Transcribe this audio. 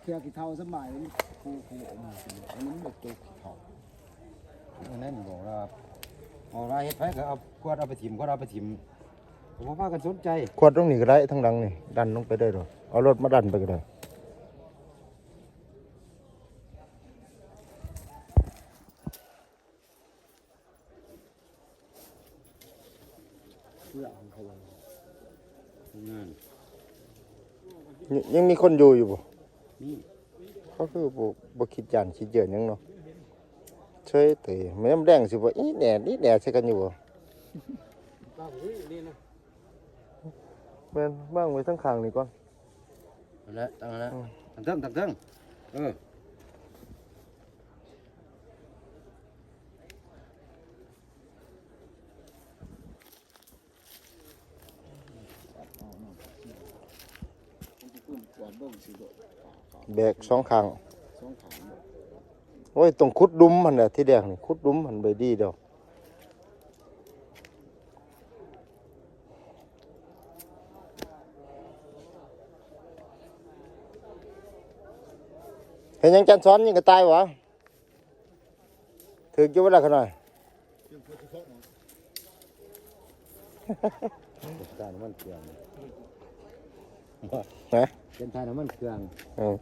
เครือกี่เท่าสมัยครูครูอมอันนี้มันตัวกี่เท่าอันนั้นบอกว่าเอาไรเฮ็ดไปก็เอากวดเอาไปถิ่มกวดเอาไปถิ่มผมว่ากันสนใจขวดตรงนี้ก็ได้ทั้งหลังนี่ดันลงไปได้หรอเอารถมาดันไปก็ได้เพื่อของเขาไว้งาน ยังยังมีคนอยู่อยู่บ่นี่เขาคือบ่บ่คิดยานคิดเยินหยังเนาะเฉยเตะแม่นแดงสิบ่อีแหน่นี่แหน่ใส่กันอยู่บ่ป้าเฮ้ยนี่นะแม่นบ้างไว้ทั้งข้างนี่ก่อนนั่นแหละตั้งแล้วตั้งเทิงตั้งเทิงเออ ขึ้นกวาดเบิ่งสิโดดแบกสองข้างสองขางโอ้ยต้องขุดดุมมันน่ะที่แดงนี่ขุดดุมมันไปดีเด้อเห็นหยังจันซ้อนยังก็ตายวะถืออยู่เวลาขนาดเป็นทายน้ำมันเครื่อง นะเป็นทายน้ำมันเครื่องเออ